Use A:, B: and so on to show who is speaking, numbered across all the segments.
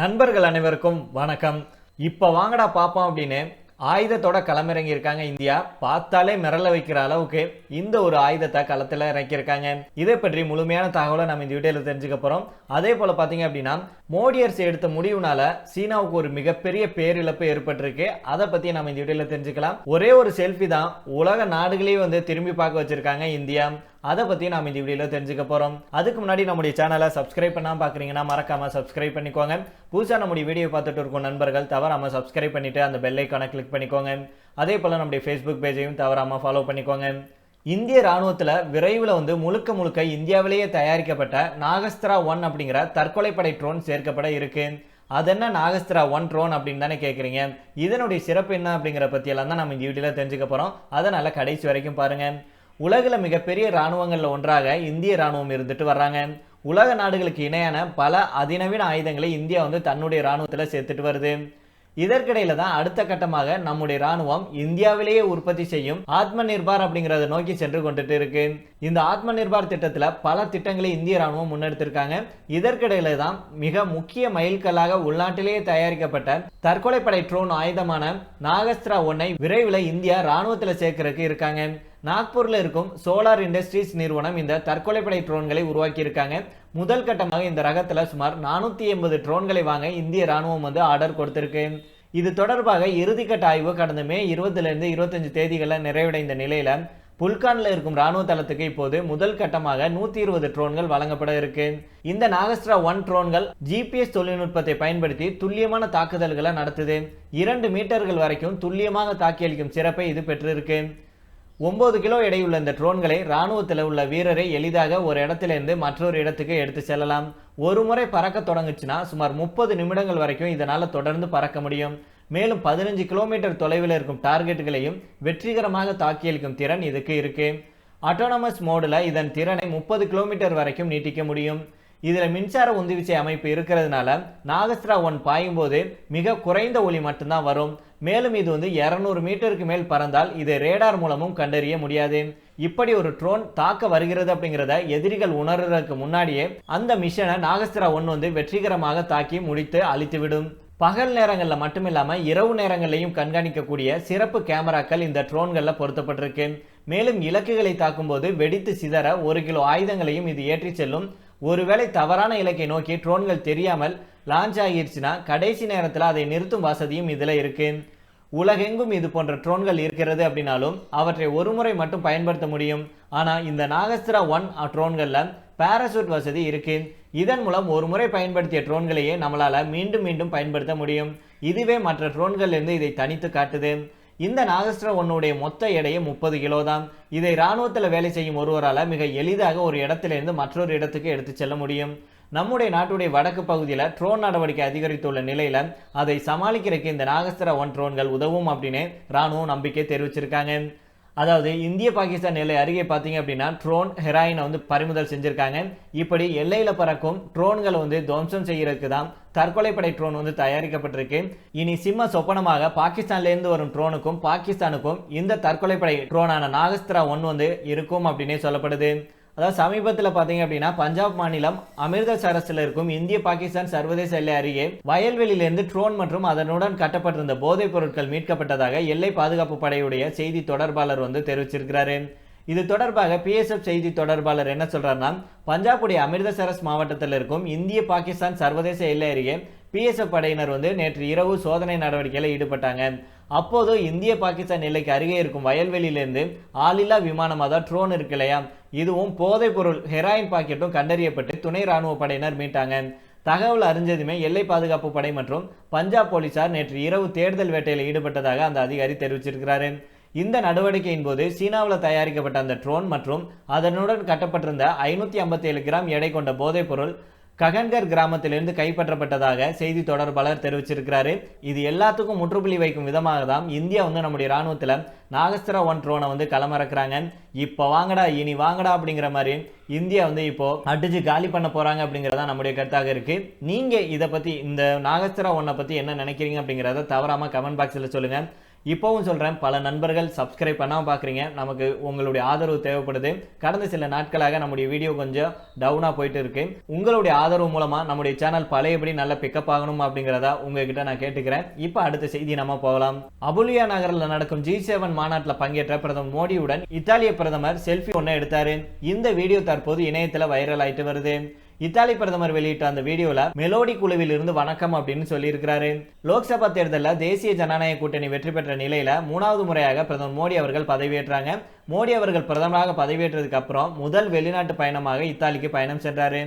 A: நண்பர்கள் அனைவருக்கும் வணக்கம். இப்போ வாங்கடா பார்ப்போம் அப்படின்னு ஆயுதத்தோட களமிறங்கி இருக்காங்க இந்தியா. பார்த்தாலே மிரள வைக்கிற அளவுக்கு இந்த ஒரு ஆயுதத்தை களத்தில் இறக்கியிருக்காங்க. இதை பற்றி முழுமையான தகவலை நம்ம இந்த வீடியோவில் தெரிஞ்சுக்க போகிறோம் அதே போல் பார்த்தீங்க அப்படின்னா மோடி அரசு எடுத்த முடிவுனால சீனாவுக்கு ஒரு மிகப்பெரிய பேரிழப்பு ஏற்பட்டிருக்கு. அதை பற்றி நம்ம இந்த வீடியோவில் தெரிஞ்சுக்கலாம். ஒரே ஒரு செல்ஃபி தான் உலக நாடுகளையும் வந்து திரும்பி பார்க்க வச்சிருக்காங்க இந்தியா. அதை பற்றி நாம் இந்த வீடியோவில் தெரிஞ்சுக்க போகிறோம் அதுக்கு முன்னாடி நம்முடைய சேனலை சப்ஸ்கிரைப் பண்ணாமல் பார்க்குறீங்கன்னா மறக்காமல் சப்ஸ்கிரைப் பண்ணிக்கோங்க. புதுசாக நம்முடைய வீடியோ பார்த்துட்டு இருக்கும் நண்பர்கள் தவறாமல் சப்ஸ்கிரைப் பண்ணிவிட்டு அந்த பெல் ஐக்கானை கிளிக் பண்ணிக்கோங்க. அதே போல் நம்முடைய ஃபேஸ்புக் பேஜையும் தவறாமல் ஃபாலோ பண்ணிக்கோங்க. இந்திய ராணுவத்தில் விரைவில் வந்து முழுக்க முழுக்க இந்தியாவிலேயே தயாரிக்கப்பட்ட நாகஸ்திரா ஒன் அப்படிங்கிற தற்கொலைப்படை ட்ரோன் சேர்க்கப்பட இருக்கு. அது என்ன நாகஸ்திரா ஒன் ட்ரோன் அப்படின்னு தானே கேட்குறீங்க இதனுடைய சிறப்பு என்ன அப்படிங்கிற பற்றியெல்லாம் தான் நம்ம இந்த வீடியோவில் தெரிஞ்சுக்க போகிறோம் அதனால் கடைசி வரைக்கும் பாருங்கள் உலகில் மிகப்பெரிய இராணுவங்களில் ஒன்றாக இந்திய இராணுவம் இருந்துட்டு வர்றாங்க. உலக நாடுகளுக்கு இணையான பல அதிநவீன ஆயுதங்களை இந்தியா வந்து தன்னுடைய இராணுவத்தில் சேர்த்துட்டு வருது. இதற்கிடையில தான் அடுத்த கட்டமாக நம்முடைய ராணுவம் இந்தியாவிலேயே உற்பத்தி செய்யும் ஆத்ம நிர்பார் அப்படிங்கறத நோக்கி சென்று கொண்டுட்டு இருக்கு. இந்த ஆத்ம நிர்பார் திட்டத்துல பல திட்டங்களை இந்திய ராணுவம் முன்னெடுத்திருக்காங்க. இதற்கிடையில தான் மிக முக்கிய மைல்கல்லாக உள்நாட்டிலேயே தயாரிக்கப்பட்ட தற்கொலைப்படை ட்ரோன் ஆயுதமான நாகஸ்திரா ஒன்னை விரைவில் இந்தியா ராணுவத்தில் சேர்க்கறதுக்கு இருக்காங்க. நாக்பூரில் இருக்கும் சோலார் இண்டஸ்ட்ரீஸ் நிறுவனம் இந்த தற்கொலைப்படை ட்ரோன்களை உருவாக்கியிருக்காங்க. முதல் கட்டமாக இந்த ரகத்தில் சுமார் நானூற்றி எண்பது ட்ரோன்களை வாங்க இந்திய ராணுவம் வந்து ஆர்டர் கொடுத்திருக்கு. இது தொடர்பாக இறுதிக்கட்ட ஆய்வு கடந்த மே இருபதுலேருந்து இருபத்தஞ்சு தேதிகளில் நிறைவடைந்த நிலையில் புல்கான்ல இருக்கும் ராணுவ தளத்துக்கு இப்போது முதல் கட்டமாக நூத்தி இருபது ட்ரோன்கள் வழங்கப்பட இருக்கு. இந்த நாகஸ்ட்ரா ஒன் ட்ரோன்கள் ஜிபிஎஸ் தொழில்நுட்பத்தை பயன்படுத்தி துல்லியமான தாக்குதல்களை நடத்துது. இரண்டு மீட்டர்கள் வரைக்கும் துல்லியமாக தாக்கி அளிக்கும் சிறப்பை இது பெற்றிருக்கு. ஒன்பது கிலோ எடையுள்ள இந்த ட்ரோன்களை ராணுவத்தில் உள்ள வீரரை எளிதாக ஒரு இடத்திலிருந்து மற்றொரு இடத்துக்கு எடுத்து செல்லலாம். ஒரு முறை பறக்க தொடங்குச்சுன்னா சுமார் முப்பது நிமிடங்கள் வரைக்கும் இதனால் தொடர்ந்து பறக்க முடியும். மேலும் பதினஞ்சு கிலோமீட்டர் தொலைவில் இருக்கும் டார்கெட்டுகளையும் வெற்றிகரமாக தாக்கியளிக்கும் திறன் இதுக்கு இருக்கு. அட்டானமஸ் மோடில் இதன் திறனை முப்பது கிலோமீட்டர் வரைக்கும் நீட்டிக்க முடியும். இதில் மின்சார உந்துவிசை அமைப்பு இருக்கிறதுனால நாகஸ்திரா ஒன் பாயும் போது மிக குறைந்த ஒளி மட்டும்தான் வரும். மேலும் இது வந்து இரநூறு மீட்டருக்கு மேல் பறந்தால் இதை ரேடார் மூலமும் கண்டறிய முடியாது. இப்படி ஒரு ட்ரோன் தாக்க வருகிறது அப்படிங்கிறத எதிரிகள் உணர்றதுக்கு முன்னாடியே அந்த மிஷனை நாகஸ்திரா ஒன் வந்து வெற்றிகரமாக தாக்கி முடித்து அழித்துவிடும். பகல் நேரங்களில் மட்டுமில்லாமல் இரவு நேரங்களையும் கண்காணிக்கக்கூடிய சிறப்பு கேமராக்கள் இந்த ட்ரோன்களில் பொருத்தப்பட்டிருக்கு. மேலும் இலக்குகளை தாக்கும்போது வெடித்து சிதற ஒரு கிலோ ஆயுதங்களையும் இது ஏற்றி செல்லும். ஒருவேளை தவறான இலக்கை நோக்கி ட்ரோன்கள் தெரியாமல் லான்ச் ஆகிருச்சுன்னா கடைசி நேரத்தில் அதை நிறுத்தும் வசதியும் இதில் இருக்குது உலகெங்கும் இது போன்ற ட்ரோன்கள் இருக்கிறது அப்படின்னாலும் அவற்றை ஒரு முறை மட்டும் பயன்படுத்த முடியும். ஆனால் இந்த நாகஸ்திரா ஒன் ட்ரோன்களில் பேராசூட் வசதி இருக்குது இதன் மூலம் ஒரு முறை பயன்படுத்திய ட்ரோன்களையே நம்மளால் மீண்டும் மீண்டும் பயன்படுத்த முடியும். இதுவே மற்ற ட்ரோன்கள்லேருந்து இதை தனித்து காட்டுது. இந்த நாகஸ்திரா ஒன்னுடைய மொத்த எடையே முப்பது கிலோ தான். இதை இராணுவத்தில் வேலை செய்யும் ஒருவரால் மிக எளிதாக ஒரு இடத்திலிருந்து மற்றொரு இடத்துக்கு எடுத்து செல்ல முடியும். நம்முடைய நாட்டுடைய வடக்கு பகுதியில் ட்ரோன் நடவடிக்கை அதிகரித்துள்ள நிலையில் அதை சமாளிக்கிறதுக்கு இந்த நாகஸ்திரா ஒன் ட்ரோன்கள் உதவும் அப்படின்னு ராணுவம் நம்பிக்கை தெரிவிச்சிருக்காங்க. அதாவது இந்திய பாகிஸ்தான் எல்லை அருகே பார்த்தீங்க அப்படின்னா ட்ரோன் ஹெராயினை வந்து பறிமுதல் செஞ்சுருக்காங்க. இப்படி எல்லையில் பறக்கும் ட்ரோன்களை வந்து துவம்சம் செய்யறதுக்கு தான் தற்கொலைப்படை ட்ரோன் வந்து தயாரிக்கப்பட்டிருக்கு. இனி சிம்ம சொப்பனமாக பாகிஸ்தான்லேருந்து வரும் ட்ரோனுக்கும் பாகிஸ்தானுக்கும் இந்த தற்கொலைப்படை ட்ரோனான நாகஸ்திரா ஒன் வந்து இருக்கும் அப்படின்னே சொல்லப்படுது. அதாவது சமீபத்தில் பார்த்தீங்க அப்படின்னா பஞ்சாப் மாநிலம் அமிர்தசரஸில் இருக்கும் இந்திய பாகிஸ்தான் சர்வதேச எல்லை அருகே வயல்வெளியிலிருந்து ட்ரோன் மற்றும் அதனுடன் கட்டப்பட்டிருந்த போதைப் பொருட்கள் மீட்கப்பட்டதாக எல்லை பாதுகாப்பு படையுடைய செய்தி தொடர்பாளர் வந்து தெரிவிச்சிருக்கிறாரு. இது தொடர்பாக பிஎஸ்எஃப் செய்தி தொடர்பாளர் என்ன சொல்றாருன்னா பஞ்சாபுடைய அமிர்தசரஸ் மாவட்டத்தில் இருக்கும் இந்திய பாகிஸ்தான் சர்வதேச எல்லை அருகே பிஎஸ்எஃப் படையினர் வந்து நேற்று இரவு சோதனை நடவடிக்கையில் ஈடுபட்டாங்க. அப்போது இந்திய பாகிஸ்தான் எல்லைக்கு அருகே இருக்கும் வயல்வெளியிலிருந்து ஆளில்லா விமானம் அதாவது ட்ரோன் இருக்கு இல்லையா? இதுவும் போதைப் பொருள் ஹெராயின் பாக்கெட்டும் கண்டறியப்பட்டு துணை ராணுவ படையினர் மீட்டாங்க. தகவல் அறிஞ்சதுமே எல்லை பாதுகாப்பு படை மற்றும் பஞ்சாப் போலீசார் நேற்று இரவு தேடுதல் வேட்டையில் ஈடுபட்டதாக அந்த அதிகாரி தெரிவிச்சிருக்கிறாரு. இந்த நடவடிக்கையின் போது சீனாவில் தயாரிக்கப்பட்ட அந்த ட்ரோன் மற்றும் அதனுடன் கட்டப்பட்டிருந்த ஐநூற்றி ஐம்பத்தி ஏழு கிராம் எடை கொண்ட போதைப்பொருள் ககன்கர் கிராமத்திலிருந்து கைப்பற்றப்பட்டதாக செய்தி தொடர்பாளர் தெரிவிச்சிருக்கிறாரு. இது எல்லாத்துக்கும் முற்றுப்புள்ளி வைக்கும் விதமாக தான் இந்தியா வந்து நம்முடைய ராணுவத்தில் நாகஸ்திரா ஒன் ட்ரோனை வந்து களமிறக்குறாங்க. இப்போ வாங்கடா இனி வாங்கடா அப்படிங்கிற மாதிரி இந்தியா வந்து இப்போ அடிச்சு காலி பண்ண போறாங்க அப்படிங்கிறதா நம்முடைய கருத்தாக இருக்கு. நீங்க இதை பத்தி இந்த நாகஸ்திரா ஒன்னை பத்தி என்ன நினைக்கிறீங்க அப்படிங்கிறத தவறாம கமெண்ட் பாக்ஸில் சொல்லுங்க. இப்போவும் சொல்கிறேன் பல நண்பர்கள் சப்ஸ்கிரைப் பண்ணாமல் பார்க்குறீங்க நமக்கு உங்களுடைய ஆதரவு தேவைப்படுது. கடந்த சில நாட்களாக நம்முடைய வீடியோ கொஞ்சம் டவுனாக போயிட்டு இருக்கு. உங்களுடைய ஆதரவு மூலமாக நம்முடைய சேனல் பழையபடி நல்ல பிக்கப் ஆகணும் அப்படிங்கிறதா உங்ககிட்ட நான் கேட்டுக்கிறேன். இப்போ அடுத்த செய்தி நம்ம போகலாம். அபுலியா நகரில் நடக்கும் ஜி செவன் மாநாட்டில் பங்கேற்ற பிரதமர் மோடியுடன் இத்தாலிய பிரதமர் செல்ஃபி ஒன்று எடுத்தார். இந்த வீடியோ தற்போது இணையத்தில் வைரல் ஆயிட்டு வருது. இத்தாலி பிரதமர் வெளியிட்ட அந்த வீடியோல மெலோடி குழுவில் இருந்து வணக்கம் அப்படின்னு சொல்லியிருக்கிறாரு. லோக்சபா தேர்தலில் தேசிய ஜனநாயக கூட்டணி வெற்றி பெற்ற நிலையில மூணாவது முறையாக பிரதமர் மோடி அவர்கள் பதவியேற்றாங்க. மோடி அவர்கள் பிரதமராக பதவியேற்றதுக்கு அப்புறம் முதல் வெளிநாட்டு பயணமாக இத்தாலிக்கு பயணம் சென்றாரு.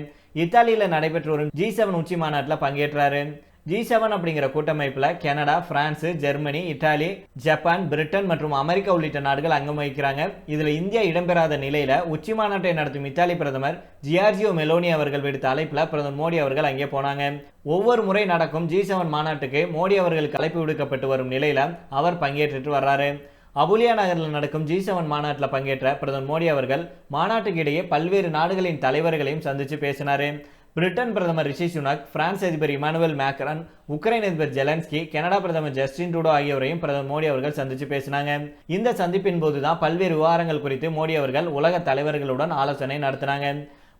A: இத்தாலியில நடைபெற்று வரும் ஜி செவன் உச்சி மாநாட்டில் பங்கேற்றாரு. ஜி செவன் அப்படிங்கிற கூட்டமைப்பில் Canada France Germany Italy Japan Britain மற்றும் அமெரிக்கா உள்ளிட்ட நாடுகள் அங்கம் வகிக்கிறாங்க இதில் இந்தியா இடம்பெறாத நிலையில் உச்சி மாநாட்டை நடத்தும் இத்தாலி பிரதமர் ஜியார்ஜியோ மெலோனி அவர்கள் விடுத்த அழைப்பில் பிரதமர் மோடி அவர்கள் அங்கே போனாங்க. ஒவ்வொரு முறை நடக்கும் ஜி செவன் மாநாட்டுக்கு மோடி அவர்களுக்கு அழைப்பு விடுக்கப்பட்டு வரும் நிலையில அவர் பங்கேற்றுட்டு வர்றாரு. அபுலியா நகரில் நடக்கும் ஜி செவன் மாநாட்டில் பங்கேற்ற பிரதமர் மோடி அவர்கள் மாநாட்டுக்கு இடையே பல்வேறு நாடுகளின் தலைவர்களையும் சந்தித்து பேசினார். பிரிட்டன் பிரதமர் ரிஷி சுனக் பிரான்ஸ் அதிபர் இமானுவல் மேக்ரன் உக்ரைன் அதிபர் ஜெலன்ஸ்கி கனடா பிரதமர் ஜஸ்டின் ட்ரூடோ ஆகியோரையும் பிரதமர் மோடி அவர்கள் சந்தித்து பேசினாங்க. இந்த சந்திப்பின் போது தான் பல்வேறு விவகாரங்கள் குறித்து மோடி அவர்கள் உலக தலைவர்களுடன் ஆலோசனை நடத்தினாங்க.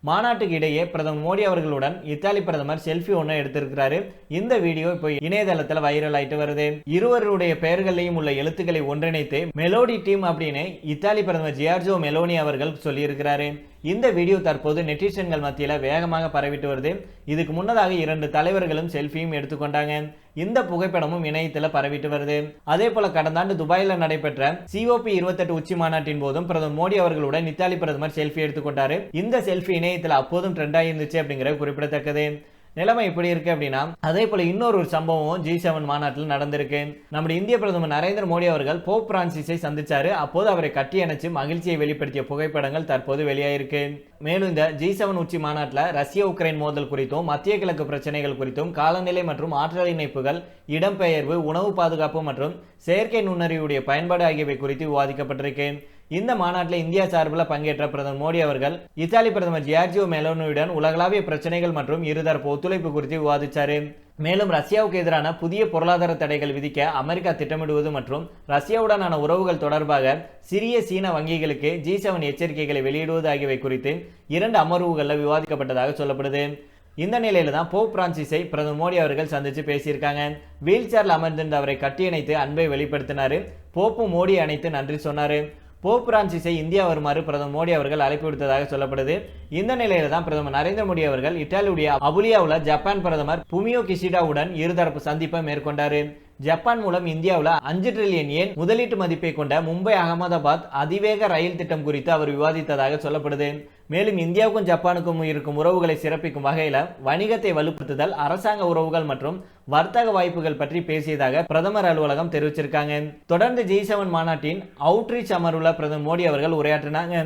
A: மாநாட்டுக்கு இடையே பிரதமர் மோடி அவர்களுடன் இத்தாலி பிரதமர் செல்ஃபி ஒன்று எடுத்திருக்கிறாரு. இந்த வீடியோ இப்போ இணையதளத்தில் வைரல் ஆயிட்டு வருது. இருவருடைய பெயர்களையும் உள்ள எழுத்துக்களை ஒன்றிணைத்து மெலோடி டீம் அப்படின்னு இத்தாலி பிரதமர் ஜியார்ஜோ மெலோனி அவர்கள் சொல்லியிருக்கிறாரு. இந்த வீடியோ தற்போது நெட்டிசன்கள் மத்தியில் வேகமாக பரவிட்டு வருது. இதுக்கு முன்னதாக இரண்டு தலைவர்களும் செல்ஃபியும் எடுத்துக்கொண்டாங்க. இந்த புகைப்படமும் இணையத்தில் பரவிட்டு வருது. அதே போல கடந்த ஆண்டு துபாயில் நடைபெற்ற சிஓபி இருபத்தெட்டு உச்சி மாநாட்டின் போதும் பிரதமர் மோடி அவர்களுடன் இத்தாலி பிரதமர் செல்ஃபி எடுத்துக்கொண்டாரு. இந்த செல்ஃபி இணையத்தில் அப்போதும் ட்ரெண்ட் ஆகிருந்துச்சு அப்படிங்கிறது குறிப்பிடத்தக்கது. நிலைமை இப்படி இருக்கு அப்படின்னா அதே போல இன்னொரு ஒரு சம்பவம் ஜி செவன் மாநாட்டில் நடந்திருக்கு. நம்முடைய இந்திய பிரதமர் நரேந்திர மோடி அவர்கள் போப் பிரான்சிஸை சந்திச்சாரு. அப்போது அவரை கட்டி அணைச்சு மகிழ்ச்சியை வெளிப்படுத்திய புகைப்படங்கள் தற்போது வெளியாயிருக்கு. மேலும் இந்த ஜி செவன் உச்சி மாநாட்டில் ரஷ்ய உக்ரைன் மோதல் குறித்தும் மத்திய கிழக்கு பிரச்சனைகள் குறித்தும் காலநிலை மற்றும் ஆற்றல் இணைப்புகள் இடம்பெயர்வு உணவு பாதுகாப்பு மற்றும் செயற்கை நுண்ணறிவுடைய பயன்பாடு ஆகியவை குறித்து விவாதிக்கப்பட்டிருக்கு. இந்த மாநாட்டில் இந்தியா சார்பில் பங்கேற்ற பிரதமர் மோடி அவர்கள் இத்தாலி பிரதமர் ஜியார்ஜியோ மெலோனியுடன் உலகளாவிய பிரச்சனைகள் மற்றும் இருதரப்பு ஒத்துழைப்பு குறித்து விவாதித்தார் மேலும் ரஷ்யாவுக்கு எதிரான புதிய பொருளாதார தடைகள் விதிக்க அமெரிக்கா திட்டமிடுவது மற்றும் ரஷ்யாவுடனான உறவுகள் தொடர்பாக சிறிய சீன வங்கிகளுக்கு ஜி செவன் எச்சரிக்கைகளை வெளியிடுவது ஆகியவை குறித்து இரண்டு அமர்வுகளில் விவாதிக்கப்பட்டதாக சொல்லப்படுது. இந்த நிலையில தான் போப் பிரான்சிஸை பிரதமர் மோடி அவர்கள் சந்திச்சு பேசியிருக்காங்க. வீல் சேர்ல அமர்ந்திருந்த அவரை கட்டியணைத்து அன்பை வெளிப்படுத்தினாரு. போப்பு மோடி அணைத்து நன்றி சொன்னாரு. போப் பிரான்சிஸை இந்தியா வருமாறு பிரதமர் மோடி அவர்கள் அழைப்பு விடுத்ததாக சொல்லப்படுது. இந்த நிலையில தான் பிரதமர் நரேந்திர மோடி அவர்கள் இத்தாலியுடைய அபுலியாவில் ஜப்பான் பிரதமர் புமியோ கிஷிடாவுடன் இருதரப்பு சந்திப்பை மேற்கொண்டாரு. ஜப்பான் மூலம் இந்தியாவில் அஞ்சு ட்ரில்லியன் ஏன் முதலீட்டு மதிப்பை கொண்ட மும்பை அகமதாபாத் அதிவேக ரயில் திட்டம் குறித்து அவர் விவாதித்ததாக சொல்லப்படுது. மேலும் இந்தியாவுக்கும் ஜப்பானுக்கும் இருக்கும் உறவுகளை சிறப்பிக்கும் வகையில் வணிகத்தை வலுப்படுத்துதல் அரசாங்க உறவுகள் மற்றும் வர்த்தக வாய்ப்புகள் பற்றி பேசியதாக பிரதமர் அலுவலகம் தெரிவிச்சிருக்காங்க. தொடர்ந்து ஜி செவன் மாநாட்டின் அவுட்ரீச் அமர்வுல பிரதமர் மோடி அவர்கள் உரையாற்றினாங்க.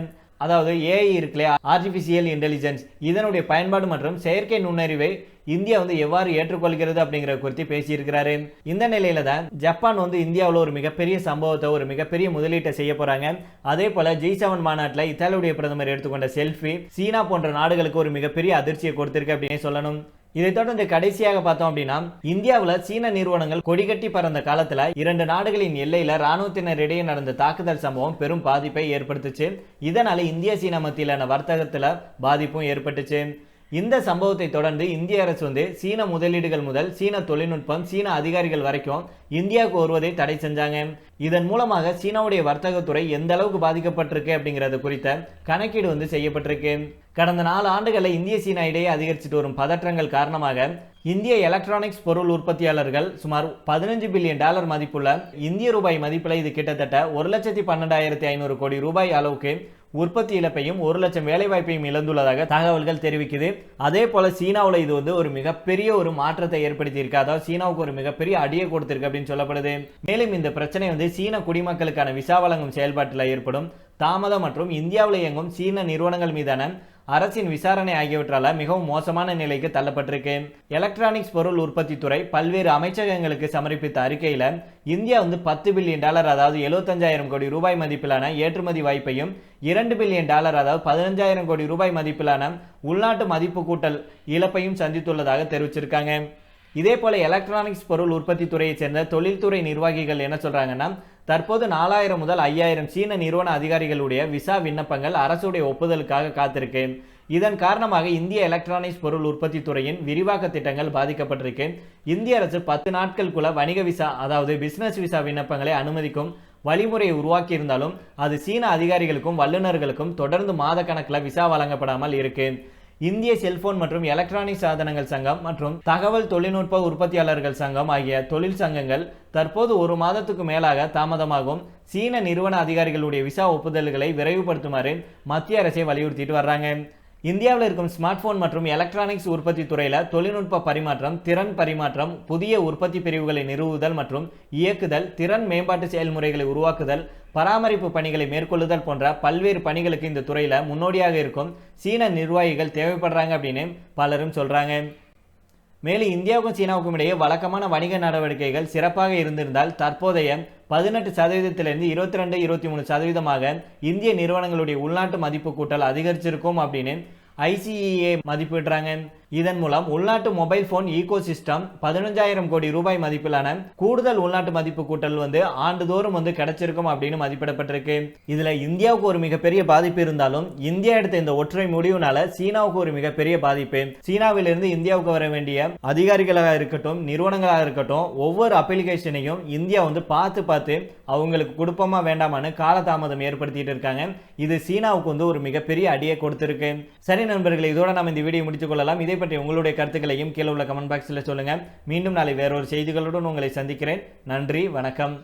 A: அதாவது ஏஐ இருக்குல்லையா? ஆர்டிஃபிஷியல் இன்டெலிஜென்ஸ் இதனுடைய பயன்பாடு மற்றும் செயற்கை நுண்ணறிவை இந்தியா வந்து எவ்வாறு ஏற்றுக்கொள்கிறது அப்படிங்கிற குறித்து பேசியிருக்கிறாரு. இந்த நிலையில தான் ஜப்பான் வந்து இந்தியாவில் ஒரு மிகப்பெரிய சம்பவத்தை ஒரு மிகப்பெரிய முதலீட்டை செய்ய போறாங்க. அதே போல ஜி செவன் மாநாட்டில் இத்தாலியுடைய பிரதமர் எடுத்துக்கொண்ட செல்ஃபி சீனா போன்ற நாடுகளுக்கு ஒரு மிகப்பெரிய அதிர்ச்சியை கொடுத்திருக்கு அப்படின்னு சொல்லணும். இதை தொடர்ந்து கடைசியாக பார்த்தோம் அப்படின்னா இந்தியாவில் சீன நிறுவனங்கள் கொடிகட்டி பறந்த காலத்துல இரண்டு நாடுகளின் எல்லையில ராணுவத்தினரிடையே நடந்த தாக்குதல் சம்பவம் பெரும் பாதிப்பை ஏற்படுத்துச்சு. இதனால இந்திய சீனா மத்தியிலான வர்த்தகத்துல பாதிப்பும் ஏற்பட்டுச்சு. இந்த சம்பவத்தை தொடர்ந்து இந்திய அரசு வந்து சீன முதலீடுகள் முதல் சீன தொழில்நுட்பம் சீன அதிகாரிகள் வரைக்கும் இந்தியாவுக்கு வருவதை தடை செஞ்சாங்க. இதன் மூலமாக சீனாவுடைய வர்த்தகத்துறை எந்த அளவுக்கு பாதிக்கப்பட்டிருக்கு அப்படிங்கிறது குறித்த கணக்கீடு வந்து செய்யப்பட்டிருக்கு. கடந்த நாலு ஆண்டுகளில் இந்திய சீனா இடையே அதிகரிச்சுட்டு வரும் பதற்றங்கள் காரணமாக இந்திய எலக்ட்ரானிக்ஸ் பொருள் உற்பத்தியாளர்கள் சுமார் பதினஞ்சு பில்லியன் டாலர் மதிப்புள்ள இந்திய ரூபாய் மதிப்பில் இது கிட்டத்தட்ட ஒரு லட்சத்தி பன்னெண்டாயிரத்தி ஐநூறு கோடி ரூபாய் அளவுக்கு உற்பத்தி இழப்பையும் ஒரு லட்சம் வேலைவாய்ப்பையும் இழந்துள்ளதாக தகவல்கள் தெரிவிக்குது. அதே போல சீனாவில் இது வந்து ஒரு மிகப்பெரிய ஒரு மாற்றத்தை ஏற்படுத்தியிருக்கு. அதாவது சீனாவுக்கு ஒரு மிகப்பெரிய அடியை கொடுத்திருக்கு அப்படின்னு சொல்லப்படுது. மேலும் இந்த பிரச்சனை வந்து சீன குடிமக்களுக்கான விசா வழங்கும் செயல்பாட்டில் ஏற்படும். தாமதம் மற்றும் இந்தியாவில் இயங்கும் சீன நிறுவனங்கள் மீதான அரசின் விசாரணை ஆகியவற்றால் மிகவும் மோசமான நிலைக்கு தள்ளப்பட்டிருக்கு. எலக்ட்ரானிக்ஸ் பொருள் உற்பத்தி துறை பல்வேறு அமைச்சகங்களுக்கு சமர்ப்பித்த அறிக்கையில் இந்தியா வந்து பத்து பில்லியன் டாலர் அதாவது எழுபத்தஞ்சாயிரம் கோடி ரூபாய் மதிப்பிலான ஏற்றுமதி வாய்ப்பையும் இரண்டு பில்லியன் டாலர் அதாவது பதினஞ்சாயிரம் கோடி ரூபாய் மதிப்பிலான உள்நாட்டு மதிப்பு கூட்டல் இழப்பையும் சந்தித்துள்ளதாக தெரிவிச்சிருக்காங்க. இதே போல எலக்ட்ரானிக்ஸ் பொருள் உற்பத்தி துறையைச் சேர்ந்த தொழில்துறை நிர்வாகிகள் என்ன சொல்றாங்கன்னா தற்போது நாலாயிரம் முதல் ஐயாயிரம் சீன நிறுவன அதிகாரிகளுடைய விசா விண்ணப்பங்கள் அரசுடைய ஒப்புதலுக்காக காத்திருக்கு. இதன் காரணமாக இந்திய எலக்ட்ரானிக்ஸ் பொருள் உற்பத்தி துறையின் விரிவாக்க திட்டங்கள் பாதிக்கப்பட்டிருக்கு. இந்திய அரசு பத்து நாட்களுக்குள்ள வணிக விசா அதாவது பிசினஸ் விசா விண்ணப்பங்களை அனுமதிக்கும் வழிமுறையை உருவாக்கியிருந்தாலும் அது சீன அதிகாரிகளுக்கும் வல்லுநர்களுக்கும் தொடர்ந்து மாத கணக்கில் விசா வழங்கப்படாமல் இருக்கு. இந்திய செல்போன் மற்றும் எலக்ட்ரானிக் சாதனங்கள் சங்கம் மற்றும் தகவல் தொழில்நுட்ப உற்பத்தியாளர்கள் சங்கம் ஆகிய தொழில் சங்கங்கள் தற்போது ஒரு மாதத்துக்கு மேலாக தாமதமாகும். சீன நிறுவன அதிகாரிகளுடைய விசா ஒப்புதல்களை விரைவுபடுத்துமாறு மத்திய அரசை வலியுறுத்திட்டு வர்றாங்க. இந்தியாவில் இருக்கும் ஸ்மார்ட் போன் மற்றும் எலக்ட்ரானிக்ஸ் உற்பத்தி துறையில் தொழில்நுட்ப பரிமாற்றம் திறன் பரிமாற்றம் புதிய உற்பத்தி பிரிவுகளை நிறுவுதல் மற்றும் இயக்குதல் திறன் மேம்பாட்டு செயல்முறைகளை உருவாக்குதல் பராமரிப்பு பணிகளை மேற்கொள்ளுதல் போன்ற பல்வேறு பணிகளுக்கு இந்த துறையில் முன்னோடியாக இருக்கும் சீன நிர்வாகிகள் தேவைப்படுறாங்க அப்படின்னு பலரும் சொல்கிறாங்க மேலும் இந்தியாவுக்கும் சீனாவுக்கும் இடையே வழக்கமான வணிக நடவடிக்கைகள் சிறப்பாக இருந்திருந்தால் தற்போதைய பதினெட்டு சதவீதத்திலிருந்து இருபத்தி ரெண்டு இருபத்தி மூணு சதவீதமாக இந்திய நிறுவனங்களுடைய உள்நாட்டு மதிப்பு கூட்டல் அதிகரிச்சிருக்கும் அப்படின்னு ஐசிஇஏ மதிப்பிடுறாங்க. இதன் மூலம் உள்நாட்டு மொபைல் போன் ஈகோ சிஸ்டம் பதினஞ்சாயிரம் கோடி ரூபாய் மதிப்பிலான கூடுதல் உள்நாட்டு மதிப்பு கூட்டல் வந்து ஆண்டுதோறும் வந்து கிடைச்சிருக்கும் அப்படின்னு மதிப்பிடப்பட்டிருக்கு. இதுல இந்தியாவுக்கு ஒரு மிகப்பெரிய பாதிப்பு இருந்தாலும் இந்தியா எடுத்த இந்த ஒற்றை முடிவுனால சீனாவுக்கு ஒரு மிகப்பெரிய பாதிப்பு. சீனாவிலிருந்து இந்தியாவுக்கு வர வேண்டிய அதிகாரிகளாக இருக்கட்டும் நிறுவனங்களாக இருக்கட்டும் ஒவ்வொரு அப்ளிகேஷனையும் இந்தியா வந்து பார்த்து பார்த்து அவங்களுக்கு கொடுப்போமா வேண்டாமான்னு காலதாமதம் ஏற்படுத்திட்டு இருக்காங்க. இது சீனாவுக்கு வந்து ஒரு மிகப்பெரிய அடியை கொடுத்திருக்கு. சரி நண்பர்களே இதோட நம்ம இந்த வீடியோ முடித்துக் கொள்ளலாம். இதே பற்றி உங்களுடைய கருத்துக்களையும் கீழே உள்ள கமெண்ட் பாக்ஸில் சொல்லுங்க. மீண்டும் நாளை வேறொரு செய்திகளுடன் உங்களை சந்திக்கிறேன். நன்றி வணக்கம்.